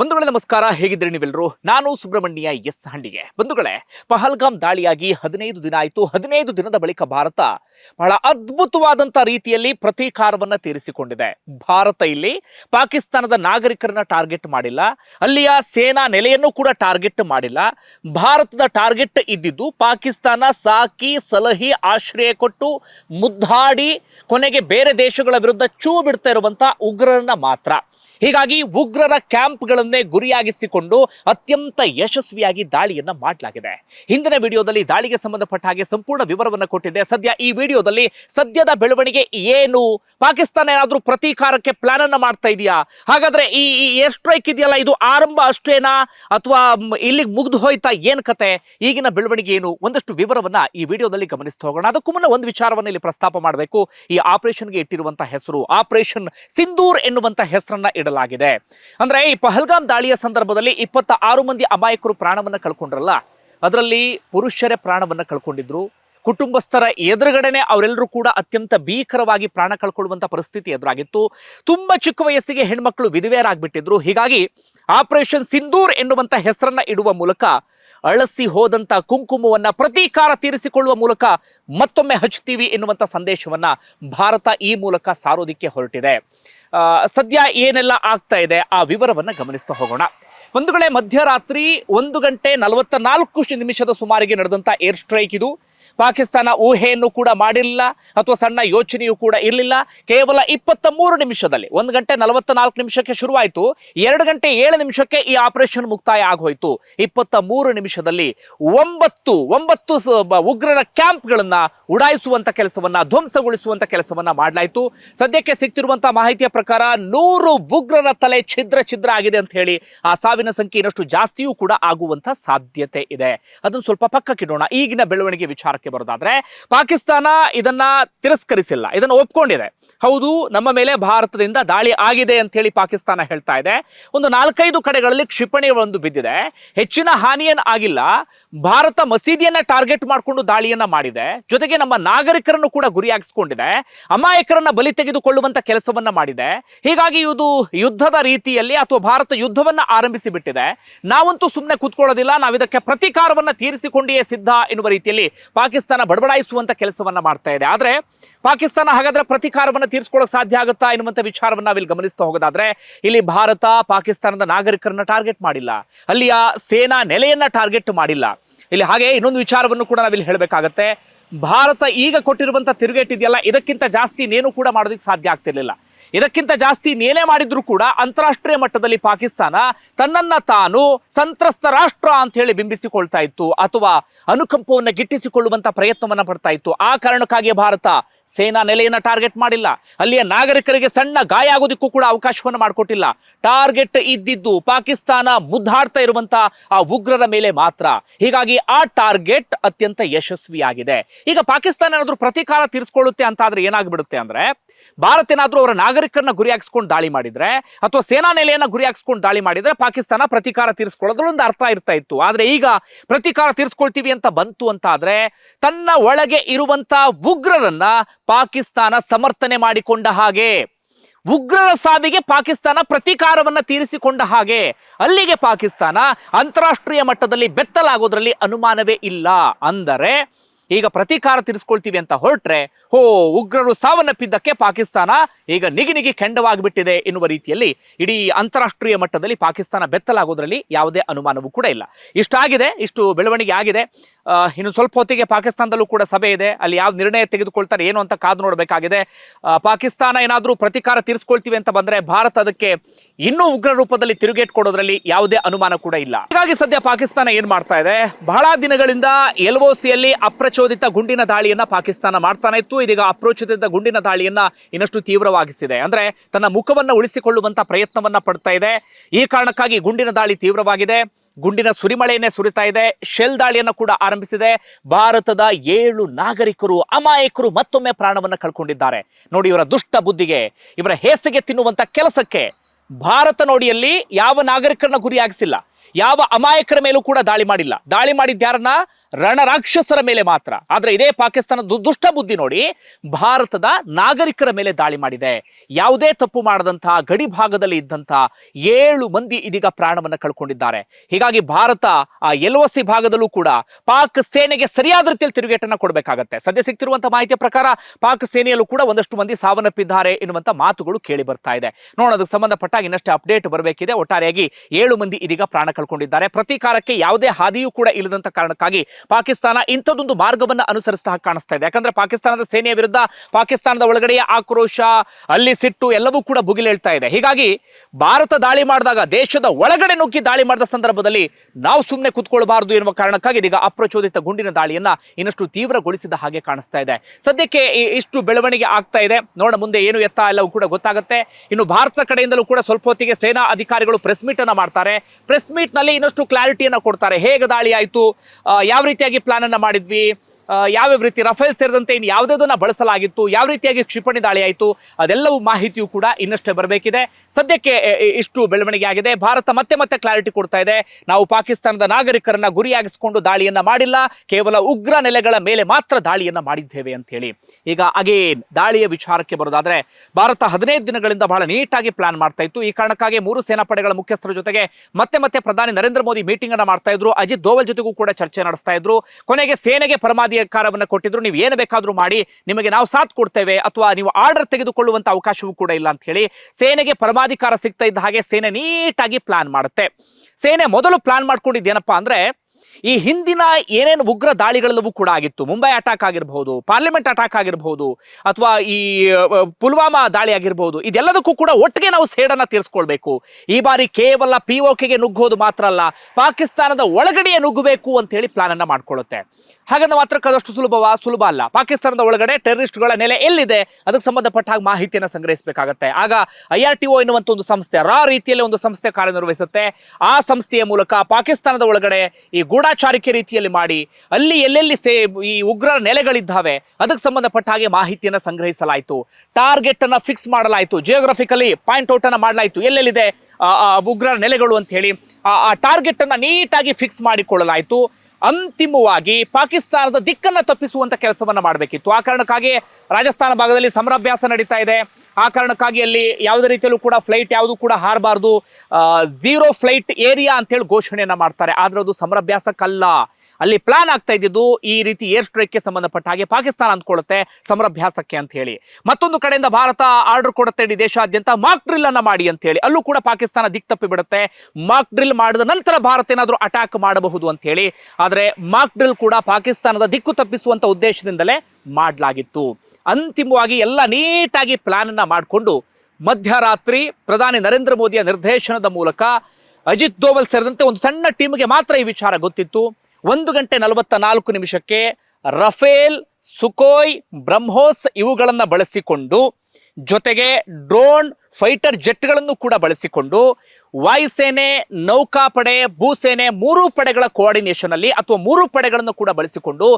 ಬಂಧುಗಳೇ, ನಮಸ್ಕಾರ. ಹೇಗಿದ್ರಿ ನೀವೆಲ್ಲರೂ? ನಾನು ಸುಬ್ರಹ್ಮಣ್ಯ ಎಸ್ ಹಂಡಿಗೆ. ಬಂಧುಗಳೇ, ಪಹಲ್ಗಾಮ್ ದಾಳಿಯಾಗಿ ಹದಿನೈದು ದಿನ ಆಯಿತು. ಹದಿನೈದು ದಿನದ ಬಳಿಕ ಭಾರತ ಬಹಳ ಅದ್ಭುತವಾದಂತ ರೀತಿಯಲ್ಲಿ ಪ್ರತೀಕಾರವನ್ನ ತೀರಿಸಿಕೊಂಡಿದೆ. ಭಾರತ ಇಲ್ಲಿ ಪಾಕಿಸ್ತಾನದ ನಾಗರಿಕರನ್ನ ಟಾರ್ಗೆಟ್ ಮಾಡಿಲ್ಲ. ಅಲ್ಲಿಯ ಸೇನಾ ನೆಲೆಯನ್ನು ಕೂಡ ಟಾರ್ಗೆಟ್ ಮಾಡಿಲ್ಲ. ಭಾರತದ ಟಾರ್ಗೆಟ್ ಇದ್ದಿದ್ದು ಪಾಕಿಸ್ತಾನ ಸಾಕಿ, ಸಲಹಿ, ಆಶ್ರಯ ಕೊಟ್ಟು, ಮುದ್ದಾಡಿ, ಕೊನೆಗೆ ಬೇರೆ ದೇಶಗಳ ವಿರುದ್ಧ ಚೂ ಬಿಡ್ತಾ ಇರುವಂತ ಉಗ್ರರನ್ನ ಮಾತ್ರ. ಹೀಗಾಗಿ ಉಗ್ರರ ಕ್ಯಾಂಪ್ಗಳನ್ನೇ ಗುರಿಯಾಗಿಸಿಕೊಂಡು ಅತ್ಯಂತ ಯಶಸ್ವಿಯಾಗಿ ದಾಳಿಯನ್ನ ಮಾಡಲಾಗಿದೆ. ಹಿಂದಿನ ವಿಡಿಯೋದಲ್ಲಿ ದಾಳಿಗೆ ಸಂಬಂಧಪಟ್ಟ ಹಾಗೆ ಸಂಪೂರ್ಣ ವಿವರವನ್ನು ಕೊಟ್ಟಿದೆ ಸದ್ಯ ಈ ವಿಡಿಯೋದಲ್ಲಿ ಸದ್ಯದ ಬೆಳವಣಿಗೆ ಏನು? ಪಾಕಿಸ್ತಾನ ಏನಾದರೂ ಪ್ರತೀಕಾರಕ್ಕೆ ಪ್ಲಾನ್ ಅನ್ನ ಮಾಡ್ತಾ ಇದೆಯಾ? ಹಾಗಾದ್ರೆ ಈ ಏರ್ ಸ್ಟ್ರೈಕ್ ಇದೆಯಲ್ಲ, ಇದು ಆರಂಭ ಅಷ್ಟೇನಾ? ಅಥವಾ ಇಲ್ಲಿಗೆ ಮುಗ್ದು ಹೋಯ್ತಾ ಏನ್ ಕತೆ? ಈಗಿನ ಬೆಳವಣಿಗೆ ಏನು? ಒಂದಷ್ಟು ವಿವರವನ್ನ ಈ ವಿಡಿಯೋದಲ್ಲಿ ಗಮನಿಸ್ತಾ ಹೋಗೋಣ. ಅದಕ್ಕೂ ಮುನ್ನ ಒಂದು ವಿಚಾರವನ್ನ ಇಲ್ಲಿ ಪ್ರಸ್ತಾಪ ಮಾಡಬೇಕು. ಈ ಆಪರೇಷನ್ಗೆ ಇಟ್ಟಿರುವಂತಹ ಹೆಸರು ಆಪರೇಷನ್ ಸಿಂಧೂರ್ ಎನ್ನುವಂತ ಹೆಸರನ್ನ ಇಡಲಾಗಿದೆ. ಅಂದ್ರೆ ಈ ಪಹಲ್ಗಾಮ್ ದಾಳಿಯ ಸಂದರ್ಭದಲ್ಲಿ ಇಪ್ಪತ್ತ ಆರು ಮಂದಿ ಅಮಾಯಕರು ಪ್ರಾಣವನ್ನು ಕಳ್ಕೊಂಡ್ರಲ್ಲ? ಅದರಲ್ಲಿ ಪುರುಷರೇ ಪ್ರಾಣವನ್ನು ಕಳ್ಕೊಂಡಿದ್ರು. ಕುಟುಂಬಸ್ಥರ ಎದುರುಗಡೆನೆ ಅವರೆಲ್ಲರೂ ಕೂಡ ಅತ್ಯಂತ ಭೀಕರವಾಗಿ ಪ್ರಾಣ ಕಳ್ಕೊಳ್ಳುವಂಥ ಪರಿಸ್ಥಿತಿ ಎದುರಾಗಿತ್ತು. ತುಂಬಾ ಚಿಕ್ಕ ವಯಸ್ಸಿಗೆ ಹೆಣ್ಮಕ್ಳು ವಿಧವೆಯರಾಗ್ಬಿಟ್ಟಿದ್ರು. ಹೀಗಾಗಿ ಆಪರೇಷನ್ ಸಿಂಧೂರ್ ಎನ್ನುವಂಥ ಹೆಸರನ್ನ ಇಡುವ ಮೂಲಕ ಅಳಸಿ ಹೋದಂತ ಕುಂಕುಮವನ್ನ ಪ್ರತೀಕಾರ ತೀರಿಸಿಕೊಳ್ಳುವ ಮೂಲಕ ಮತ್ತೊಮ್ಮೆ ಹಚ್ತೀವಿ ಎನ್ನುವಂತ ಸಂದೇಶವನ್ನ ಭಾರತ ಈ ಮೂಲಕ ಸಾರೋದಿಕ್ಕೆ ಹೊರಟಿದೆ. ಸದ್ಯ ಏನೆಲ್ಲ ಆಗ್ತಾ ಇದೆ ಆ ವಿವರವನ್ನು ಗಮನಿಸ್ತಾ ಹೋಗೋಣ. ಒಂದು ಕಡೆ ಮಧ್ಯರಾತ್ರಿ ಒಂದು ಗಂಟೆ ನಲವತ್ತ ನಾಲ್ಕು ನಿಮಿಷದ ಸುಮಾರಿಗೆ ನಡೆದಂಥ ಏರ್ ಸ್ಟ್ರೈಕ್ ಇದು. ಪಾಕಿಸ್ತಾನ ಊಹೆಯನ್ನು ಕೂಡ ಮಾಡಿರಲಿಲ್ಲ ಅಥವಾ ಸಣ್ಣ ಯೋಚನೆಯೂ ಕೂಡ ಇರಲಿಲ್ಲ. ಕೇವಲ ಇಪ್ಪತ್ತ ಮೂರು ನಿಮಿಷದಲ್ಲಿ, ಒಂದು ಗಂಟೆ ನಲವತ್ತ ನಾಲ್ಕು ನಿಮಿಷಕ್ಕೆ ಶುರುವಾಯಿತು. ಎರಡು ಗಂಟೆ ಏಳು ನಿಮಿಷಕ್ಕೆ ಈ ಆಪರೇಷನ್ ಮುಕ್ತಾಯ ಆಗೋಯ್ತು. ಇಪ್ಪತ್ತ ಮೂರು ನಿಮಿಷದಲ್ಲಿ ಒಂಬತ್ತು ಒಂಬತ್ತು ಉಗ್ರರ ಕ್ಯಾಂಪ್ಗಳನ್ನ ಉಡಾಯಿಸುವಂತ ಕೆಲಸವನ್ನ, ಧ್ವಂಸಗೊಳಿಸುವಂತ ಕೆಲಸವನ್ನ ಮಾಡಲಾಯಿತು. ಸದ್ಯಕ್ಕೆ ಸಿಗ್ತಿರುವಂತಹ ಮಾಹಿತಿಯ ಪ್ರಕಾರ ನೂರು ಉಗ್ರರ ತಲೆ ಛಿದ್ರ ಛಿದ್ರ ಆಗಿದೆ ಅಂತ ಹೇಳಿ ಆ ಸಾವಿನ ಸಂಖ್ಯೆ ಇನ್ನಷ್ಟು ಜಾಸ್ತಿಯೂ ಕೂಡ ಆಗುವಂತ ಸಾಧ್ಯತೆ ಇದೆ. ಅದನ್ನು ಸ್ವಲ್ಪ ಪಕ್ಕಕ್ಕಿಡೋಣ ಈಗಿನ ಬೆಳವಣಿಗೆ ವಿಚಾರಕ್ಕೆ ಬರೋದಾದ್ರೆ ಪಾಕಿಸ್ತಾನ ಇದನ್ನ ತಿರಸ್ಕರಿಸಿಲ್ಲ, ಇದನ್ನ ಒಪ್ಕೊಂಡಿದೆ. ಹೌದು, ನಮ್ಮ ಮೇಲೆ ಭಾರತದಿಂದ ದಾಳಿ ಆಗಿದೆ ಅಂತ ಹೇಳಿ ಪಾಕಿಸ್ತಾನ ಹೇಳ್ತಾ ಇದೆ. ಒಂದು ನಾಲ್ಕೈದು ಕಡೆಗಳಲ್ಲಿ ಕ್ಷಿಪಣಿ ಒಂದು ಬಿದ್ದಿದೆ. ಹೆಚ್ಚಿನ ಹಾನಿಯನ್ ಆಗಿಲ್ಲ. ಭಾರತ ಮಸೀದಿಯನ್ನ ಟಾರ್ಗೆಟ್ ಮಾಡಿಕೊಂಡು ದಾಳಿಯನ್ನ ಮಾಡಿದೆ. ಜೊತೆಗೆ ನಮ್ಮ ನಾಗರಿಕರನ್ನು ಕೂಡ ಗುರಿಯಾಗಿಸಿಕೊಂಡಿದೆ. ಅಮಾಯಕರನ್ನ ಬಲಿ ತೆಗೆದುಕೊಳ್ಳುವಂತ ಕೆಲಸವನ್ನ ಮಾಡಿದೆ. ಹೀಗಾಗಿ ಇದು ಯುದ್ಧದ ರೀತಿಯಲ್ಲಿ ಅಥವಾ ಭಾರತ ಯುದ್ಧವನ್ನ ಆರಂಭಿಸಿ ಬಿಟ್ಟಿದೆ. ನಾವಂತೂ ಸುಮ್ಮನೆ ಕೂತ್ಕೊಳ್ಳೋದಿಲ್ಲ. ನಾವು ಇದಕ್ಕೆ ಪ್ರತೀಕಾರವನ್ನ ತೀರಿಸಿಕೊಂಡಿಯೇ ಸಿದ್ಧ ಎನ್ನುವ ರೀತಿಯಲ್ಲಿ ಪಾಕಿಸ್ತಾನ ಬಡಬಡಾಯಿಸುವಂತ ಕೆಲಸವನ್ನ ಮಾಡ್ತಾ ಇದೆ. ಆದ್ರೆ ಪಾಕಿಸ್ತಾನ ಹಾಗಾದ್ರೆ ಪ್ರತಿಕಾರವನ್ನು ತೀರಿಸ್ಕೊಳ್ಳೋಕೆ ಸಾಧ್ಯ ಆಗುತ್ತಾ ಎನ್ನುವಂತ ವಿಚಾರವನ್ನ ನಾವಿಲ್ಲಿ ಗಮನಿಸ್ತಾ ಹೋಗೋದಾದ್ರೆ, ಇಲ್ಲಿ ಭಾರತ ಪಾಕಿಸ್ತಾನದ ನಾಗರಿಕರನ್ನ ಟಾರ್ಗೆಟ್ ಮಾಡಿಲ್ಲ. ಅಲ್ಲಿಯ ಸೇನಾ ನೆಲೆಯನ್ನ ಟಾರ್ಗೆಟ್ ಮಾಡಿಲ್ಲ. ಇಲ್ಲಿ ಹಾಗೆ ಇನ್ನೊಂದು ವಿಚಾರವನ್ನು ಕೂಡ ನಾವಿಲ್ಲಿ ಹೇಳಬೇಕಾಗತ್ತೆ. ಭಾರತ ಈಗ ಕೊಟ್ಟಿರುವಂತ ತಿರುಗೇಟ್ ಇದೆಯಲ್ಲ, ಇದಕ್ಕಿಂತ ಜಾಸ್ತಿ ಇನ್ನೇನು ಕೂಡ ಮಾಡೋದಕ್ಕೆ ಸಾಧ್ಯ ಆಗ್ತಿರ್ಲಿಲ್ಲ. ಇದಕ್ಕಿಂತ ಜಾಸ್ತಿ ನೇನೇ ಮಾಡಿದ್ರು ಕೂಡ ಅಂತಾರಾಷ್ಟ್ರೀಯ ಮಟ್ಟದಲ್ಲಿ ಪಾಕಿಸ್ತಾನ ತನ್ನನ್ನ ತಾನು ಸಂತ್ರಸ್ತ ರಾಷ್ಟ್ರ ಅಂತ ಹೇಳಿ ಬಿಂಬಿಸಿಕೊಳ್ತಾ ಇತ್ತು ಅಥವಾ ಅನುಕಂಪವನ್ನ ಗಿಟ್ಟಿಸಿಕೊಳ್ಳುವಂತ ಪ್ರಯತ್ನವನ್ನ ಪಡ್ತಾ ಇತ್ತು. ಆ ಕಾರಣಕ್ಕಾಗಿ ಭಾರತ ಸೇನಾ ನೆಲೆಯನ್ನು ಟಾರ್ಗೆಟ್ ಮಾಡಿಲ್ಲ. ಅಲ್ಲಿಯ ನಾಗರಿಕರಿಗೆ ಸಣ್ಣ ಗಾಯ ಆಗೋದಕ್ಕೂ ಕೂಡ ಅವಕಾಶವನ್ನು ಮಾಡಿಕೊಟ್ಟಿಲ್ಲ. ಟಾರ್ಗೆಟ್ ಇದ್ದಿದ್ದು ಪಾಕಿಸ್ತಾನ ಮುದ್ದಾಡ್ತಾ ಇರುವಂತಹ ಆ ಉಗ್ರರ ಮೇಲೆ ಮಾತ್ರ. ಹೀಗಾಗಿ ಆ ಟಾರ್ಗೆಟ್ ಅತ್ಯಂತ ಯಶಸ್ವಿಯಾಗಿದೆ. ಈಗ ಪಾಕಿಸ್ತಾನ ಏನಾದರೂ ಪ್ರತೀಕಾರ ತೀರಿಸ್ಕೊಳ್ಳುತ್ತೆ ಅಂತ ಆದ್ರೆ ಏನಾಗ್ಬಿಡುತ್ತೆ ಅಂದ್ರೆ, ಭಾರತ ಏನಾದರೂ ಅವರ ನಾಗರಿಕರನ್ನ ಗುರಿಯಾಗಿಸ್ಕೊಂಡು ದಾಳಿ ಮಾಡಿದ್ರೆ, ಅಥವಾ ಸೇನಾ ನೆಲೆಯನ್ನ ಗುರಿಯಾಗಿಸ್ಕೊಂಡು ದಾಳಿ ಮಾಡಿದ್ರೆ ಪಾಕಿಸ್ತಾನ ಪ್ರತೀಕಾರ ತೀರಿಸ್ಕೊಳ್ಳೋದ್ರೊಂದು ಅರ್ಥ ಇರ್ತಾ ಇತ್ತು. ಆದ್ರೆ ಈಗ ಪ್ರತೀಕಾರ ತೀರಿಸ್ಕೊಳ್ತೀವಿ ಅಂತ ಬಂತು ಅಂತ ಆದ್ರೆ ತನ್ನ ಒಳಗೆ ಇರುವಂತ ಉಗ್ರರನ್ನ ಪಾಕಿಸ್ತಾನ ಸಮರ್ಥನೆ ಮಾಡಿಕೊಂಡ ಹಾಗೆ, ಉಗ್ರರ ಸಾವಿಗೆ ಪಾಕಿಸ್ತಾನ ಪ್ರತೀಕಾರವನ್ನ ತೀರಿಸಿಕೊಂಡ ಹಾಗೆ, ಅಲ್ಲಿಗೆ ಪಾಕಿಸ್ತಾನ ಅಂತಾರಾಷ್ಟ್ರೀಯ ಮಟ್ಟದಲ್ಲಿ ಬೆತ್ತಲಾಗೋದ್ರಲ್ಲಿ ಅನುಮಾನವೇ ಇಲ್ಲ. ಅಂದರೆ, ಈಗ ಪ್ರತೀಕಾರ ತೀರಿಸ್ಕೊಳ್ತೀವಿ ಅಂತ ಹೊರಟ್ರೆ, ಹೋ, ಉಗ್ರರು ಸಾವನ್ನಪ್ಪಿದ್ದಕ್ಕೆ ಪಾಕಿಸ್ತಾನ ಈಗ ನಿಗಿ ನಿಗಿ ಕೆಂಡವಾಗಿಬಿಟ್ಟಿದೆ ಎನ್ನುವ ರೀತಿಯಲ್ಲಿ ಇಡೀ ಅಂತಾರಾಷ್ಟ್ರೀಯ ಮಟ್ಟದಲ್ಲಿ ಪಾಕಿಸ್ತಾನ ಬೆತ್ತಲಾಗೋದ್ರಲ್ಲಿ ಯಾವುದೇ ಅನುಮಾನವೂ ಕೂಡ ಇಲ್ಲ. ಇಷ್ಟಾಗಿದೆ, ಇಷ್ಟು ಬೆಳವಣಿಗೆ ಆಗಿದೆ. ಇನ್ನು ಸ್ವಲ್ಪ ಹೊತ್ತಿಗೆ ಪಾಕಿಸ್ತಾನದಲ್ಲೂ ಕೂಡ ಸಭೆ ಇದೆ. ಅಲ್ಲಿ ಯಾವ ನಿರ್ಣಯ ತೆಗೆದುಕೊಳ್ತಾರೆ, ಏನು ಅಂತ ಕಾದು ನೋಡಬೇಕಾಗಿದೆ. ಪಾಕಿಸ್ತಾನ ಏನಾದರೂ ಪ್ರತಿಕಾರ ತೀರಿಸ್ಕೊಳ್ತೀವಿ ಅಂತ ಬಂದ್ರೆ ಭಾರತ ಅದಕ್ಕೆ ಇನ್ನೂ ಉಗ್ರ ರೂಪದಲ್ಲಿ ತಿರುಗೇಟ್ ಕೊಡೋದ್ರಲ್ಲಿ ಯಾವುದೇ ಅನುಮಾನ ಕೂಡ ಇಲ್ಲ. ಹೀಗಾಗಿ ಸದ್ಯ ಪಾಕಿಸ್ತಾನ ಏನು ಮಾಡ್ತಾ ಇದೆ? ಬಹಳ ದಿನಗಳಿಂದ ಎಲ್ ಒ ಸಿಯಲ್ಲಿ ಅಪ್ರಚೋದಿತ ಗುಂಡಿನ ದಾಳಿಯನ್ನ ಪಾಕಿಸ್ತಾನ ಮಾಡ್ತಾನೆ ಇತ್ತು. ಇದೀಗ ಅಪ್ರಚೋದಿತ ಗುಂಡಿನ ದಾಳಿಯನ್ನ ಇನ್ನಷ್ಟು ತೀವ್ರವಾಗಿಸಿದೆ. ಅಂದ್ರೆ ತನ್ನ ಮುಖವನ್ನ ಉಳಿಸಿಕೊಳ್ಳುವಂತ ಪ್ರಯತ್ನವನ್ನ ಪಡ್ತಾ ಇದೆ. ಈ ಕಾರಣಕ್ಕಾಗಿ ಗುಂಡಿನ ದಾಳಿ ತೀವ್ರವಾಗಿದೆ. ಗುಂಡಿನ ಸುರಿಮಳೆಯನ್ನೇ ಸುರಿತಾ ಇದೆ. ಶೆಲ್ ದಾಳಿಯನ್ನು ಕೂಡ ಆರಂಭಿಸಿದೆ. ಭಾರತದ ಏಳು ನಾಗರಿಕರು, ಅಮಾಯಕರು ಮತ್ತೊಮ್ಮೆ ಪ್ರಾಣವನ್ನು ಕಳ್ಕೊಂಡಿದ್ದಾರೆ. ನೋಡಿ ಇವರ ದುಷ್ಟ ಬುದ್ಧಿಗೆ, ಇವರ ಹೇಸಿಗೆ ತಿನ್ನುವಂತ ಕೆಲಸಕ್ಕೆ ಭಾರತ ನೋಡಿಯಲ್ಲಿ ಯಾವ ನಾಗರಿಕರನ್ನ ಗುರಿಯಾಗಿಸಿಲ್ಲ. ಯಾವ ಅಮಾಯಕರ ಮೇಲೂ ಕೂಡ ದಾಳಿ ಮಾಡಿಲ್ಲ. ದಾಳಿ ಮಾಡಿದ್ಯಾರನ್ನ ರಣರಾಕ್ಷಸರ ಮೇಲೆ ಮಾತ್ರ. ಆದ್ರೆ ಇದೇ ಪಾಕಿಸ್ತಾನದ ದುಷ್ಟ ಬುದ್ಧಿ ನೋಡಿ, ಭಾರತದ ನಾಗರಿಕರ ಮೇಲೆ ದಾಳಿ ಮಾಡಿದೆ. ಯಾವುದೇ ತಪ್ಪು ಮಾಡದಂತಹ ಗಡಿ ಭಾಗದಲ್ಲಿ ಇದ್ದಂತಹ ಏಳು ಮಂದಿ ಇದೀಗ ಪ್ರಾಣವನ್ನ ಕಳ್ಕೊಂಡಿದ್ದಾರೆ. ಹೀಗಾಗಿ ಭಾರತ ಆ ಎಲ್ಒಸಿ ಭಾಗದಲ್ಲೂ ಕೂಡ ಪಾಕ್ ಸೇನೆಗೆ ಸರಿಯಾದ ರೀತಿಯಲ್ಲಿ ತಿರುಗೇಟನ್ನ ಕೊಡಬೇಕಾಗತ್ತೆ. ಸದ್ಯ ಸಿಗ್ತಿರುವಂತಹ ಮಾಹಿತಿಯ ಪ್ರಕಾರ ಪಾಕ್ ಸೇನೆಯಲ್ಲೂ ಕೂಡ ಒಂದಷ್ಟು ಮಂದಿ ಸಾವನ್ನಪ್ಪಿದ್ದಾರೆ ಎನ್ನುವಂತ ಮಾತುಗಳು ಕೇಳಿ ಬರ್ತಾ ಇದೆ. ನೋಡೋಣ ಅದಕ್ಕೆ ಸಂಬಂಧಪಟ್ಟ ಇನ್ನಷ್ಟೇ ಅಪ್ಡೇಟ್ ಬರಬೇಕಿದೆ. ಒಟ್ಟಾರೆಯಾಗಿ ಏಳು ಮಂದಿ ಇದೀಗ ಪ್ರಾಣ ಕಳ್ಕೊಂಡಿದ್ದಾರೆ. ಪ್ರತೀಕಾರಕ್ಕೆ ಯಾವುದೇ ಹಾದಿಯೂ ಕೂಡ ಇಲ್ಲದಂತ ಕಾರಣಕ್ಕಾಗಿ ಪಾಕಿಸ್ತಾನ ಇಂಥದ್ದೊಂದು ಮಾರ್ಗವನ್ನ ಅನುಸರಿಸ್ತಾ ಹಾಗೆ ಕಾಣಿಸ್ತಾ ಇದೆ. ಯಾಕಂದ್ರೆ ಪಾಕಿಸ್ತಾನದ ಸೇನೆಯ ವಿರುದ್ಧ ಪಾಕಿಸ್ತಾನದ ಒಳಗಡೆಯ ಆಕ್ರೋಶ, ಅಲ್ಲಿ ಸಿಟ್ಟು ಎಲ್ಲವೂ ಕೂಡ ಭುಗಿಲೇಳ್ತಾ ಇದೆ. ಹೀಗಾಗಿ ಭಾರತ ದಾಳಿ ಮಾಡಿದಾಗ, ದೇಶದ ಒಳಗಡೆ ನುಗ್ಗಿ ದಾಳಿ ಮಾಡಿದ ಸಂದರ್ಭದಲ್ಲಿ ನಾವು ಸುಮ್ಮನೆ ಕುತ್ಕೊಳ್ಬಾರದು ಎನ್ನುವ ಕಾರಣಕ್ಕಾಗಿ ಇದೀಗ ಅಪ್ರಚೋದಿತ ಗುಂಡಿನ ದಾಳಿಯನ್ನ ಇನ್ನಷ್ಟು ತೀವ್ರಗೊಳಿಸಿದ ಹಾಗೆ ಕಾಣಿಸ್ತಾ ಇದೆ. ಸದ್ಯಕ್ಕೆ ಇಷ್ಟು ಬೆಳವಣಿಗೆ ಆಗ್ತಾ ಇದೆ. ನೋಡ ಮುಂದೆ ಏನು ಎತ್ತ ಎಲ್ಲವೂ ಕೂಡ ಗೊತ್ತಾಗುತ್ತೆ. ಇನ್ನು ಭಾರತ ಕಡೆಯಿಂದಲೂ ಕೂಡ ಸ್ವಲ್ಪ ಹೊತ್ತಿಗೆ ಸೇನಾ ಅಧಿಕಾರಿಗಳು ಪ್ರೆಸ್ ಮೀಟ್ ಅನ್ನ ಮಾಡ್ತಾರೆ. ಪ್ರೆಸ್ ಮೀಟ್ ನಲ್ಲಿ ಇನ್ನಷ್ಟು ಕ್ಲಾರಿಟಿಯನ್ನು ಕೊಡ್ತಾರೆ. ಹೇಗೆ ದಾಳಿ ಆಯಿತು? ಯಾವ ರೀತಿಯಾಗಿ ಪ್ಲಾನ್ ಅನ್ನ ಮಾಡಿದ್ವಿ? ಯಾವ್ಯಾವ ರೀತಿ ರಫೇಲ್ ಸೇರಿದಂತೆ ಇನ್ನು ಯಾವುದನ್ನ ಬಳಸಲಾಗಿತ್ತು, ಯಾವ ರೀತಿಯಾಗಿ ಕ್ಷಿಪಣಿ ದಾಳಿ ಆಯಿತು, ಅದೆಲ್ಲವೂ ಮಾಹಿತಿಯು ಕೂಡ ಇನ್ನಷ್ಟೇ ಬರಬೇಕಿದೆ. ಸದ್ಯಕ್ಕೆ ಇಷ್ಟು ಬೆಳವಣಿಗೆ ಆಗಿದೆ. ಭಾರತ ಮತ್ತೆ ಮತ್ತೆ ಕ್ಲಾರಿಟಿ ಕೊಡ್ತಾ ಇದೆ. ನಾವು ಪಾಕಿಸ್ತಾನದ ನಾಗರಿಕರನ್ನ ಗುರಿಯಾಗಿಸಿಕೊಂಡು ದಾಳಿಯನ್ನ ಮಾಡಿಲ್ಲ. ಕೇವಲ ಉಗ್ರ ನೆಲೆಗಳ ಮೇಲೆ ಮಾತ್ರ ದಾಳಿಯನ್ನ ಮಾಡಿದ್ದೇವೆ ಅಂತ ಹೇಳಿ ಈಗ ಅಗೇನ್ ದಾಳಿಯ ವಿಚಾರಕ್ಕೆ ಬರೋದಾದ್ರೆ, ಭಾರತ ಹದಿನೈದು ದಿನಗಳಿಂದ ಬಹಳ ನೀಟಾಗಿ ಪ್ಲಾನ್ ಮಾಡ್ತಾ ಇತ್ತು. ಈ ಕಾರಣಕ್ಕಾಗಿ ಮೂರು ಸೇನಾಪಡೆಗಳ ಮುಖ್ಯಸ್ಥರ ಜೊತೆಗೆ ಮತ್ತೆ ಮತ್ತೆ ಪ್ರಧಾನಿ ನರೇಂದ್ರ ಮೋದಿ ಮೀಟಿಂಗ್ ಅನ್ನ ಮಾಡ್ತಾ ಇದ್ರು. ಅಜಿತ್ ದೋವಲ್ ಜೊತೆಗೂ ಕೂಡ ಚರ್ಚೆ ನಡೆಸ್ತಾ ಇದ್ರು. ಕೊನೆಗೆ ಸೇನೆಗೆ ಪರಮಾಧಿಕಾರವನ್ನು ಕೊಟ್ಟಿದ್ರು, ನೀವು ಏನು ಬೇಕಾದರೂ ಮಾಡಿ, ನಿಮಗೆ ನಾವು ಸಾಥ್ ಕೊಡ್ತೇವೆ ಅಥವಾ ನೀವು ಆರ್ಡರ್ ತೆಗೆದುಕೊಳ್ಳುವಂತ ಅವಕಾಶವೂ ಕೂಡ ಇಲ್ಲ ಅಂತ ಹೇಳಿ ಸೇನೆಗೆ ಪರಮಾಧಿಕಾರ ಸಿಗ್ತಾ ಇದ್ದ ಹಾಗೆ ಸೇನೆ ನೀಟಾಗಿ ಪ್ಲಾನ್ ಮಾಡುತ್ತೆ. ಸೇನೆ ಮೊದಲು ಪ್ಲಾನ್ ಮಾಡ್ಕೊಂಡಿದ್ದೇನಪ್ಪ ಅಂದ್ರೆ ಈ ಹಿಂದಿನ ಏನೇನು ಉಗ್ರ ದಾಳಿಗಳೆಲ್ಲವೂ ಕೂಡ ಆಗಿತ್ತು. ಮುಂಬೈ ಅಟ್ಯಾಕ್ ಆಗಿರಬಹುದು ಪಾರ್ಲಿಮೆಂಟ್ ಅಟ್ಯಾಕ್ ಆಗಿರಬಹುದು, ಅಥವಾ ಈ ಪುಲ್ವಾಮಾ ದಾಳಿ ಆಗಿರಬಹುದು, ಇದೆಲ್ಲದಕ್ಕೂ ಕೂಡ ಒಟ್ಟಿಗೆ ನಾವು ಸೇಡನ್ನ ತೀರಿಸ್ಕೊಳ್ಬೇಕು. ಈ ಬಾರಿ ಕೇವಲ ಪಿ ಕೆಗೆ ನುಗ್ಗೋದು ಮಾತ್ರ ಅಲ್ಲ, ಪಾಕಿಸ್ತಾನದ ಒಳಗಡೆಯೇ ನುಗ್ಗಬೇಕು ಅಂತ ಹೇಳಿ ಪ್ಲಾನ್ ಅನ್ನ ಮಾಡ್ಕೊಳ್ಳುತ್ತೆ. ಹಾಗಂದ್ರೆ ಮಾತ್ರ ಕದಷ್ಟು ಸುಲಭವ, ಸುಲಭ ಅಲ್ಲ. ಪಾಕಿಸ್ತಾನದ ಒಳಗಡೆ ಟೆರರಿಸ್ಟ್ಗಳ ನೆಲೆ ಎಲ್ಲಿದೆ, ಅದಕ್ಕೆ ಸಂಬಂಧಪಟ್ಟ ಹಾಗೆ ಮಾಹಿತಿಯನ್ನು ಸಂಗ್ರಹಿಸಬೇಕಾಗತ್ತೆ. ಆಗ ಐ ಆರ್ ಟಿ ಒ ಎನ್ನುವಂತ ಒಂದು ಸಂಸ್ಥೆ, ರಾ ರೀತಿಯಲ್ಲಿ ಒಂದು ಸಂಸ್ಥೆ ಕಾರ್ಯನಿರ್ವಹಿಸುತ್ತೆ. ಆ ಸಂಸ್ಥೆಯ ಮೂಲಕ ಪಾಕಿಸ್ತಾನದ ಒಳಗಡೆ ಈ ಗೂಢಾಚಾರಿಕೆ ರೀತಿಯಲ್ಲಿ ಮಾಡಿ ಅಲ್ಲಿ ಎಲ್ಲೆಲ್ಲಿ ಸೇ ಈ ಉಗ್ರರ ನೆಲೆಗಳಿದ್ದಾವೆ ಅದಕ್ಕೆ ಸಂಬಂಧಪಟ್ಟ ಹಾಗೆ ಮಾಹಿತಿಯನ್ನು ಸಂಗ್ರಹಿಸಲಾಯಿತು. ಟಾರ್ಗೆಟ್ ಅನ್ನ ಫಿಕ್ಸ್ ಮಾಡಲಾಯಿತು. ಜಿಯೋಗ್ರಫಿಕಲಿ ಪಾಯಿಂಟ್ ಔಟ್ ಅನ್ನ ಮಾಡಲಾಯಿತು. ಎಲ್ಲೆಲ್ಲಿದೆ ಆ, ಆ ಉಗ್ರ ನೆಲೆಗಳು ಅಂತ ಹೇಳಿ ಆ ಟಾರ್ಗೆಟ್ ಅನ್ನ ನೀಟಾಗಿ ಫಿಕ್ಸ್ ಮಾಡಿಕೊಳ್ಳಲಾಯಿತು. ಅಂತಿಮವಾಗಿ ಪಾಕಿಸ್ತಾನದ ದಿಕ್ಕನ್ನ ತಪ್ಪಿಸುವಂತ ಕೆಲಸವನ್ನ ಮಾಡಬೇಕಿತ್ತು. ಆ ಕಾರಣಕ್ಕಾಗಿ ರಾಜಸ್ಥಾನ ಭಾಗದಲ್ಲಿ ಸಮರಾಭ್ಯಾಸ ನಡೀತಾ ಇದೆ. ಆ ಕಾರಣಕ್ಕಾಗಿ ಅಲ್ಲಿ ಯಾವುದೇ ರೀತಿಯಲ್ಲೂ ಕೂಡ ಫ್ಲೈಟ್ ಯಾವುದು ಕೂಡ ಹಾರಬಾರ್ದು. ಝೀರೋ ಫ್ಲೈಟ್ ಏರಿಯಾ ಅಂತೇಳಿ ಘೋಷಣೆಯನ್ನು ಮಾಡ್ತಾರೆ. ಆದರೆ ಅದು ಸಮರಭ್ಯಾಸಕ್ಕಲ್ಲ. ಅಲ್ಲಿ ಪ್ಲಾನ್ ಆಗ್ತಾ ಇದ್ದಿದ್ದು ಈ ರೀತಿ ಏರ್ ಸ್ಟ್ರೈಕ್ಗೆ ಸಂಬಂಧಪಟ್ಟ ಹಾಗೆ ಪಾಕಿಸ್ತಾನ ಅಂದ್ಕೊಳ್ಳುತ್ತೆ ಸಮರಭ್ಯಾಸಕ್ಕೆ ಅಂತ ಹೇಳಿ. ಮತ್ತೊಂದು ಕಡೆಯಿಂದ ಭಾರತ ಆರ್ಡರ್ ಕೊಡುತ್ತೆ ಇಡೀ ದೇಶಾದ್ಯಂತ ಮಾಕ್ ಡ್ರಿಲ್ ಅನ್ನ ಮಾಡಿ ಅಂತ ಹೇಳಿ. ಅಲ್ಲೂ ಕೂಡ ಪಾಕಿಸ್ತಾನ ದಿಕ್ ತಪ್ಪಿ ಬಿಡುತ್ತೆ. ಮಾಕ್ ಡ್ರಿಲ್ ಮಾಡಿದ ನಂತರ ಭಾರತ ಏನಾದರೂ ಅಟ್ಯಾಕ್ ಮಾಡಬಹುದು ಅಂತ ಹೇಳಿ. ಆದ್ರೆ ಮಾಕ್ ಡ್ರಿಲ್ ಕೂಡ ಪಾಕಿಸ್ತಾನದ ದಿಕ್ಕು ತಪ್ಪಿಸುವಂತ ಉದ್ದೇಶದಿಂದಲೇ ಮಾಡಲಾಗಿತ್ತು. ಅಂತಿಮವಾಗಿ ಎಲ್ಲ ನೀಟಾಗಿ ಪ್ಲಾನ್ ಅನ್ನ ಮಾಡಿಕೊಂಡು ಮಧ್ಯರಾತ್ರಿ ಪ್ರಧಾನಿ ನರೇಂದ್ರ ಮೋದಿಯ ನಿರ್ದೇಶನದ ಮೂಲಕ ಅಜಿತ್ ದೋವಲ್ ಸೇರಿದಂತೆ ಒಂದು ಸಣ್ಣ ಟೀಮ್ಗೆ ಮಾತ್ರ ಈ ವಿಚಾರ ಗೊತ್ತಿತ್ತು. ಒಂದು ಗಂಟೆ ನಲವತ್ತ ನಾಲ್ಕು ನಿಮಿಷಕ್ಕೆ ರಫೇಲ್ ಸುಕೋಯ್ ಬ್ರಹ್ಮೋಸ್ ಇವುಗಳನ್ನು ಬಳಸಿಕೊಂಡು ಜೊತೆಗೆ ಡ್ರೋನ್ ಫೈಟರ್ ಜೆಟ್ಗಳನ್ನು ಕೂಡ ಬಳಸಿಕೊಂಡು ವಾಯುಸೇನೆ, ನೌಕಾಪಡೆ, ಭೂಸೇನೆ ಮೂರು ಪಡೆಗಳ ಕೋಆರ್ಡಿನೇಷನ್ ಅಲ್ಲಿ ಅಥವಾ ಮೂರು ಪಡೆಗಳನ್ನು ಕೂಡ ಬಳಸಿಕೊಂಡು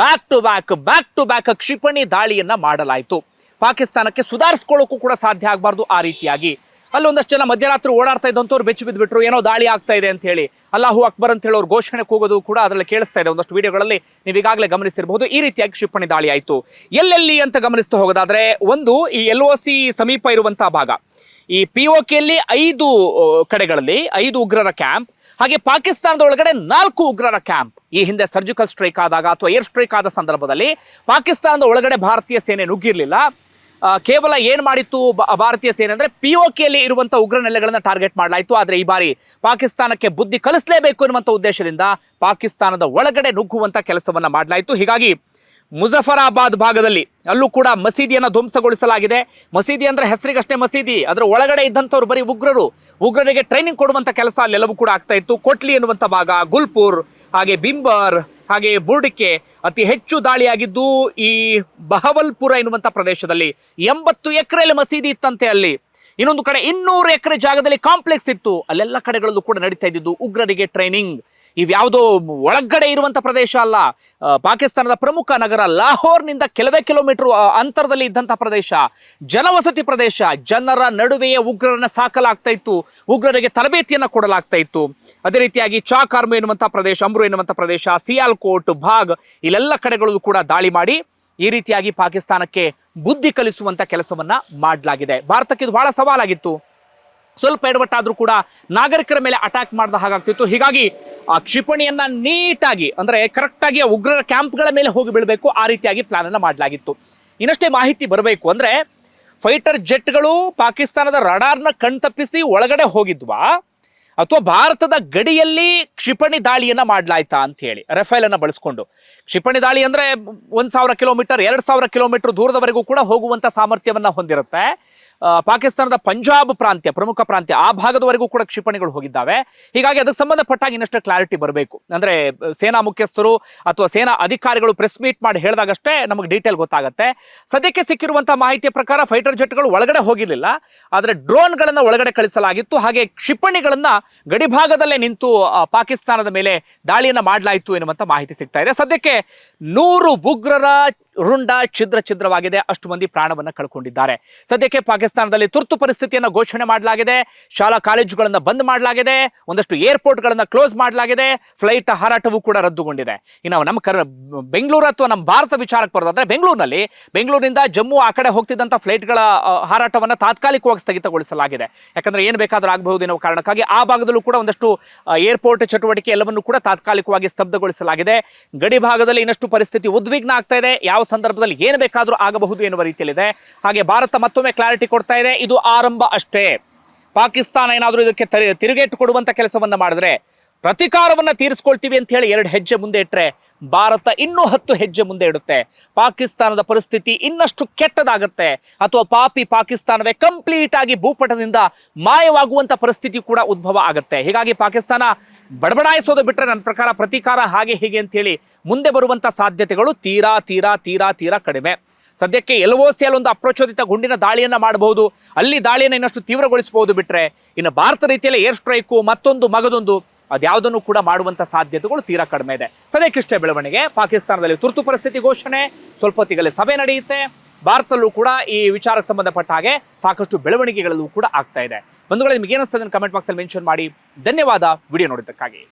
back to back back to back ಕ್ಷಿಪಣಿ ದಾಳಿಯನ್ನ ಮಾಡಲಾಯಿತು. ಪಾಕಿಸ್ತಾನಕ್ಕೆ ಸುಧಾರಿಸ್ಕೊಳ್ಳೋಕ್ಕೂ ಕೂಡ ಸಾಧ್ಯ ಆಗಬಾರ್ದು ಆ ರೀತಿಯಾಗಿ. ಅಲ್ಲಿ ಒಂದಷ್ಟು ಜನ ಮಧ್ಯರಾತ್ರಿ ಓಡಾಡ್ತಾ ಇದ್ದಂಥವ್ರು ಬೆಚ್ಚಿ ಬಿದ್ದುಬಿಟ್ರು ಏನೋ ದಾಳಿ ಆಗ್ತಾ ಇದೆ ಅಂತ ಹೇಳಿ. ಅಲ್ಲಾಹು ಅಕ್ಬರ್ ಅಂತ ಹೇಳಿ ಅವ್ರು ಘೋಷಣೆ ಕೂಗೋದು ಕೂಡ ಅದರಲ್ಲಿ ಕೇಳಿಸ್ತಾ ಇದೆ. ಒಂದಷ್ಟು ವಿಡಿಯೋಗಳಲ್ಲಿ ನೀವು ಈಗಾಗಲೇ ಗಮನಿಸಿರಬಹುದು, ಈ ರೀತಿಯಾಗಿ ಕ್ಷಿಪಣಿ ದಾಳಿ ಆಯಿತು. ಎಲ್ಲೆಲ್ಲಿ ಅಂತ ಗಮನಿಸ್ತಾ ಹೋಗೋದಾದ್ರೆ, ಒಂದು ಈ ಎಲ್ ಒ ಸಿ ಸಮೀಪ ಇರುವಂತಹ ಭಾಗ. ಈ ಪಿ ಒ ಕೆಯಲ್ಲಿ ಐದು ಕಡೆಗಳಲ್ಲಿ ಐದು ಉಗ್ರರ ಕ್ಯಾಂಪ್, ಹಾಗೆ ಪಾಕಿಸ್ತಾನದ ಒಳಗಡೆ ನಾಲ್ಕು ಉಗ್ರರ ಕ್ಯಾಂಪ್. ಈ ಹಿಂದೆ ಸರ್ಜಿಕಲ್ ಸ್ಟ್ರೈಕ್ ಆದಾಗ ಅಥವಾ ಏರ್ ಸ್ಟ್ರೈಕ್ ಆದ ಸಂದರ್ಭದಲ್ಲಿ ಪಾಕಿಸ್ತಾನದ ಒಳಗಡೆ ಭಾರತೀಯ ಸೇನೆ ನುಗ್ಗಿರ್ಲಿಲ್ಲ. ಕೇವಲ ಏನ್ ಮಾಡಿತ್ತು ಭಾರತೀಯ ಸೇನೆ ಅಂದ್ರೆ ಪಿ ಒ ಕೆಯಲ್ಲಿ ಇರುವಂತ ಉಗ್ರ ನೆಲೆಗಳನ್ನ ಟಾರ್ಗೆಟ್ ಮಾಡಲಾಯಿತು. ಆದ್ರೆ ಈ ಬಾರಿ ಪಾಕಿಸ್ತಾನಕ್ಕೆ ಬುದ್ಧಿ ಕಲಿಸಲೇಬೇಕು ಎನ್ನುವಂತ ಉದ್ದೇಶದಿಂದ ಪಾಕಿಸ್ತಾನದ ಒಳಗಡೆ ನುಗ್ಗುವಂತ ಕೆಲಸವನ್ನ ಮಾಡಲಾಯಿತು. ಹೀಗಾಗಿ ಮುಜಫರಾಬಾದ್ ಭಾಗದಲ್ಲಿ ಅಲ್ಲೂ ಕೂಡ ಮಸೀದಿಯನ್ನು ಧ್ವಂಸಗೊಳಿಸಲಾಗಿದೆ. ಮಸೀದಿ ಅಂದ್ರೆ ಹೆಸರಿಗಷ್ಟೇ ಮಸೀದಿ. ಅದರ ಒಳಗಡೆ ಇದ್ದಂಥವ್ರು ಬರೀ ಉಗ್ರರು. ಉಗ್ರರಿಗೆ ಟ್ರೈನಿಂಗ್ ಕೊಡುವಂತ ಕೆಲಸ ಅಲ್ಲೆಲ್ಲವೂ ಕೂಡ ಆಗ್ತಾ ಇತ್ತು. ಕೊಟ್ಲಿ ಎನ್ನುವಂಥ ಭಾಗ, ಗುಲ್ಪುರ್, ಹಾಗೆ ಬಿಂಬರ್ ಹಾಗೆ ಬುರ್ಡಿಕೆ ಅತಿ ಹೆಚ್ಚು ದಾಳಿಯಾಗಿದ್ದು ಈ ಬಹವಲ್ಪುರ ಎನ್ನುವಂಥ ಪ್ರದೇಶದಲ್ಲಿ. ಎಂಬತ್ತು ಎಕರೆಯಲ್ಲಿ ಮಸೀದಿ ಇತ್ತಂತೆ ಅಲ್ಲಿ. ಇನ್ನೊಂದು ಕಡೆ ಇನ್ನೂರು ಎಕರೆ ಜಾಗದಲ್ಲಿ ಕಾಂಪ್ಲೆಕ್ಸ್ ಇತ್ತು. ಅಲ್ಲೆಲ್ಲ ಕಡೆಗಳಲ್ಲೂ ಕೂಡ ನಡೀತಾ ಇದ್ದಿದ್ದು ಉಗ್ರರಿಗೆ ಟ್ರೈನಿಂಗ್ ಇವ್ಯಾವುದೋ ಒಳಗಡೆ ಇರುವಂತ ಪ್ರದೇಶ ಅಲ್ಲ ಪಾಕಿಸ್ತಾನದ ಪ್ರಮುಖ ನಗರ ಲಾಹೋರ್ನಿಂದ ಕೆಲವೇ ಕಿಲೋಮೀಟರ್ ಅಂತರದಲ್ಲಿ ಇದ್ದಂಥ ಪ್ರದೇಶ. ಜನವಸತಿ ಪ್ರದೇಶ. ಜನರ ನಡುವೆಯೇ ಉಗ್ರರನ್ನ ಸಾಕಲಾಗ್ತಾ ಇತ್ತು. ಉಗ್ರರಿಗೆ ತರಬೇತಿಯನ್ನ ಕೊಡಲಾಗ್ತಾ ಇತ್ತು. ಅದೇ ರೀತಿಯಾಗಿ ಚಾಕಾರ್ಮು ಎನ್ನುವಂಥ ಪ್ರದೇಶ, ಅಮ್ರು ಎನ್ನುವಂಥ ಪ್ರದೇಶ ಸಿಯಾಲ್ಕೋಟ್ ಭಾಗ್, ಇಲ್ಲೆಲ್ಲ ಕಡೆಗಳಲ್ಲೂ ಕೂಡ ದಾಳಿ ಮಾಡಿ ಈ ರೀತಿಯಾಗಿ ಪಾಕಿಸ್ತಾನಕ್ಕೆ ಬುದ್ಧಿ ಕಲಿಸುವಂತ ಕೆಲಸವನ್ನ ಮಾಡಲಾಗಿದೆ. ಭಾರತಕ್ಕೆ ಇದು ಬಹಳ ಸವಾಲಾಗಿತ್ತು. ಸ್ವಲ್ಪ ಎಡವಟ್ಟಾದ್ರೂ ಕೂಡ ನಾಗರಿಕರ ಮೇಲೆ ಅಟ್ಯಾಕ್ ಮಾಡಿದ ಹಾಗಾಗ್ತಿತ್ತು. ಹೀಗಾಗಿ ಆ ಕ್ಷಿಪಣಿಯನ್ನ ನೀಟಾಗಿ, ಅಂದ್ರೆ ಕರೆಕ್ಟ್ ಆಗಿ ಉಗ್ರರ ಕ್ಯಾಂಪ್ಗಳ ಮೇಲೆ ಹೋಗಿ ಬೀಳಬೇಕು, ಆ ರೀತಿಯಾಗಿ ಪ್ಲಾನ್ ಅನ್ನ ಮಾಡಲಾಗಿತ್ತು. ಇನ್ನಷ್ಟೇ ಮಾಹಿತಿ ಬರಬೇಕು ಅಂದ್ರೆ ಫೈಟರ್ ಜೆಟ್ಗಳು ಪಾಕಿಸ್ತಾನದ ರಡಾರ್ನ ಕಣ್ತಪ್ಪಿಸಿ ಒಳಗಡೆ ಹೋಗಿದ್ವಾ, ಅಥವಾ ಭಾರತದ ಗಡಿಯಲ್ಲಿ ಕ್ಷಿಪಣಿ ದಾಳಿಯನ್ನ ಮಾಡಲಾಯ್ತಾ ಅಂತ ಹೇಳಿ, ರಫೇಲ್ ಅನ್ನ ಬಳಸ್ಕೊಂಡು. ಕ್ಷಿಪಣಿ ದಾಳಿ ಅಂದ್ರೆ ಒಂದ್ ಸಾವಿರ ಕಿಲೋಮೀಟರ್, ಎರಡ್ ಸಾವಿರ ಕಿಲೋಮೀಟರ್ ದೂರದವರೆಗೂ ಕೂಡ ಹೋಗುವಂತ ಸಾಮರ್ಥ್ಯವನ್ನ ಹೊಂದಿರುತ್ತೆ. ಪಾಕಿಸ್ತಾನದ ಪಂಜಾಬ್ ಪ್ರಾಂತ್ಯ, ಪ್ರಮುಖ ಪ್ರಾಂತ್ಯ, ಆ ಭಾಗದವರೆಗೂ ಕೂಡ ಕ್ಷಿಪಣಿಗಳು ಹೋಗಿದ್ದಾವೆ. ಹೀಗಾಗಿ ಅದಕ್ಕೆ ಸಂಬಂಧಪಟ್ಟಾಗ ಇನ್ನಷ್ಟು ಕ್ಲಾರಿಟಿ ಬರಬೇಕು. ಅಂದ್ರೆ ಸೇನಾ ಮುಖ್ಯಸ್ಥರು ಅಥವಾ ಸೇನಾ ಅಧಿಕಾರಿಗಳು ಪ್ರೆಸ್ ಮೀಟ್ ಮಾಡಿ ಹೇಳಿದಾಗಷ್ಟೇ ನಮಗೆ ಡೀಟೇಲ್ ಗೊತ್ತಾಗುತ್ತೆ. ಸದ್ಯಕ್ಕೆ ಸಿಕ್ಕಿರುವಂತಹ ಮಾಹಿತಿಯ ಪ್ರಕಾರ ಫೈಟರ್ ಜೆಟ್ಗಳು ಒಳಗಡೆ ಹೋಗಿರಲಿಲ್ಲ. ಆದರೆ ಡ್ರೋನ್ಗಳನ್ನು ಒಳಗಡೆ ಕಳಿಸಲಾಗಿತ್ತು. ಹಾಗೆ ಕ್ಷಿಪಣಿಗಳನ್ನ ಗಡಿಭಾಗದಲ್ಲೇ ನಿಂತು ಪಾಕಿಸ್ತಾನದ ಮೇಲೆ ದಾಳಿಯನ್ನ ಮಾಡಲಾಯಿತು ಎನ್ನುವಂಥ ಮಾಹಿತಿ ಸಿಗ್ತಾ ಇದೆ. ಸದ್ಯಕ್ಕೆ ನೂರು ಉಗ್ರರ ರುಂಡ ಛಿದ್ರ ಛಿದ್ರವಾಗಿದೆ. ಅಷ್ಟು ಮಂದಿ ಪ್ರಾಣವನ್ನ ಕಳ್ಕೊಂಡಿದ್ದಾರೆ. ಸದ್ಯಕ್ಕೆ ಪಾಕಿಸ್ತಾನದಲ್ಲಿ ತುರ್ತು ಪರಿಸ್ಥಿತಿಯನ್ನು ಘೋಷಣೆ ಮಾಡಲಾಗಿದೆ. ಶಾಲಾ ಕಾಲೇಜುಗಳನ್ನು ಬಂದ್ ಮಾಡಲಾಗಿದೆ. ಒಂದಷ್ಟು ಏರ್ಪೋರ್ಟ್ಗಳನ್ನು ಕ್ಲೋಸ್ ಮಾಡಲಾಗಿದೆ. ಫ್ಲೈಟ್ ಹಾರಾಟವೂ ಕೂಡ ರದ್ದುಗೊಂಡಿದೆ. ಇನ್ನು ನಮ್ಮ ಕರ್ ಬೆಂಗಳೂರು ಅಥವಾ ನಮ್ಮ ಭಾರತ ವಿಚಾರಕ್ಕೆ ಬರೋದಾದ್ರೆ ಬೆಂಗಳೂರಿನಲ್ಲಿ ಬೆಂಗಳೂರಿನಿಂದ ಜಮ್ಮು ಆ ಕಡೆ ಹೋಗ್ತಿದ್ದಂಥ ಫ್ಲೈಟ್ಗಳ ಹಾರಾಟವನ್ನು ತಾತ್ಕಾಲಿಕವಾಗಿ ಸ್ಥಗಿತಗೊಳಿಸಲಾಗಿದೆ. ಯಾಕಂದ್ರೆ ಏನು ಬೇಕಾದ್ರೂ ಆಗಬಹುದು ಎನ್ನುವ ಕಾರಣಕ್ಕಾಗಿ ಆ ಭಾಗದಲ್ಲೂ ಕೂಡ ಒಂದಷ್ಟು ಏರ್ಪೋರ್ಟ್ ಚಟುವಟಿಕೆ ಎಲ್ಲವನ್ನು ಕೂಡ ತಾತ್ಕಾಲಿಕವಾಗಿ ಸ್ತಬ್ಧಗೊಳಿಸಲಾಗಿದೆ. ಗಡಿ ಭಾಗದಲ್ಲಿ ಇನ್ನಷ್ಟು ಪರಿಸ್ಥಿತಿ ಉದ್ವಿಗ್ನ ಆಗ್ತಾ ಇದೆ. ಯಾವ ಸಂದರ್ಭದಲ್ಲಿ ಏನು ಬೇಕಾದರೂ ಆಗಬಹುದು ಎನ್ನುವ ರೀತಿಯಲ್ಲಿದೆ. ಹಾಗೆ ಭಾರತ ಮತ್ತೊಮ್ಮೆ ಕ್ಲಾರಿಟಿ ಕೊಡ್ತಾ ಇದೆ. ಇದು ಆರಂಭ ಅಷ್ಟೇ. ಪಾಕಿಸ್ತಾನ ಏನಾದರೂ ಇದಕ್ಕೆ ತರಿ- ತಿರುಗೇಟು ಕೊಡುವಂಥ ಕೆಲಸವನ್ನು ಮಾಡಿದ್ರೆ ಪ್ರತಿಕಾರವನ್ನ ತೀರಿಸ್ಕೊಳ್ತೀವಿ ಅಂತ ಹೇಳಿ ಎರಡು ಹೆಜ್ಜೆ ಮುಂದೆ ಇಟ್ಟರೆ ಭಾರತ ಇನ್ನೂ ಹತ್ತು ಹೆಜ್ಜೆ ಮುಂದೆ ಇಡುತ್ತೆ. ಪಾಕಿಸ್ತಾನದ ಪರಿಸ್ಥಿತಿ ಇನ್ನಷ್ಟು ಕೆಟ್ಟದಾಗುತ್ತೆ. ಅಥವಾ ಪಾಪಿ ಪಾಕಿಸ್ತಾನವೇ ಕಂಪ್ಲೀಟ್ ಆಗಿ ಭೂಪಟದಿಂದ ಮಾಯವಾಗುವಂತ ಪರಿಸ್ಥಿತಿ ಕೂಡ ಉದ್ಭವ ಆಗುತ್ತೆ. ಹೀಗಾಗಿ ಪಾಕಿಸ್ತಾನ ಬಡಬಡಾಯಿಸೋದು ಬಿಟ್ಟರೆ ನನ್ನ ಪ್ರಕಾರ ಪ್ರತೀಕಾರ ಹಾಗೆ ಹೀಗೆ ಅಂತ ಹೇಳಿ ಮುಂದೆ ಬರುವಂತ ಸಾಧ್ಯತೆಗಳು ತೀರಾ ತೀರಾ ತೀರಾ ತೀರಾ ಕಡಿಮೆ. ಸದ್ಯಕ್ಕೆ ಎಲ್ಒಸಿಯಲ್ಲಿ ಒಂದು ಅಪ್ರಚೋದಿತ ಗುಂಡಿನ ದಾಳಿಯನ್ನ ಮಾಡಬಹುದು. ಅಲ್ಲಿ ದಾಳಿಯನ್ನು ಇನ್ನಷ್ಟು ತೀವ್ರಗೊಳಿಸಬಹುದು ಬಿಟ್ಟರೆ ಇನ್ನು ಭಾರತ ರೀತಿಯಲ್ಲಿ ಏರ್ ಸ್ಟ್ರೈಕು ಮತ್ತೊಂದು ಮಗದೊಂದು ಅದ್ಯಾವುದನ್ನು ಕೂಡ ಮಾಡುವಂತ ಸಾಧ್ಯತೆಗಳು ತೀರಾ ಕಡಿಮೆ ಇದೆ. ಸದ್ಯಕ್ಕಿಷ್ಟೇ ಬೆಳವಣಿಗೆ, ಪಾಕಿಸ್ತಾನದಲ್ಲಿ ತುರ್ತು ಪರಿಸ್ಥಿತಿ ಘೋಷಣೆ ಸ್ವಲ್ಪ ಹೊತ್ತಿಗಲ್ಲಿ ಸಭೆ ನಡೆಯುತ್ತೆ. ಭಾರತದಲ್ಲೂ ಕೂಡ ಈ ವಿಚಾರಕ್ಕೆ ಸಂಬಂಧಪಟ್ಟ ಹಾಗೆ ಸಾಕಷ್ಟು ಬೆಳವಣಿಗೆಗಳಲ್ಲೂ ಕೂಡ ಆಗ್ತಾ ಇದೆ. ಬಂಧುಗಳು ನಿಮ್ಗೆ ಏನಿಸ್ತದೆ ಕಮೆಂಟ್ ಬಾಕ್ಸಲ್ಲಿ ಮೆನ್ಷನ್ ಮಾಡಿ. ಧನ್ಯವಾದ. ವಿಡಿಯೋ ನೋಡಿದ್ದಕ್ಕಾಗಿ.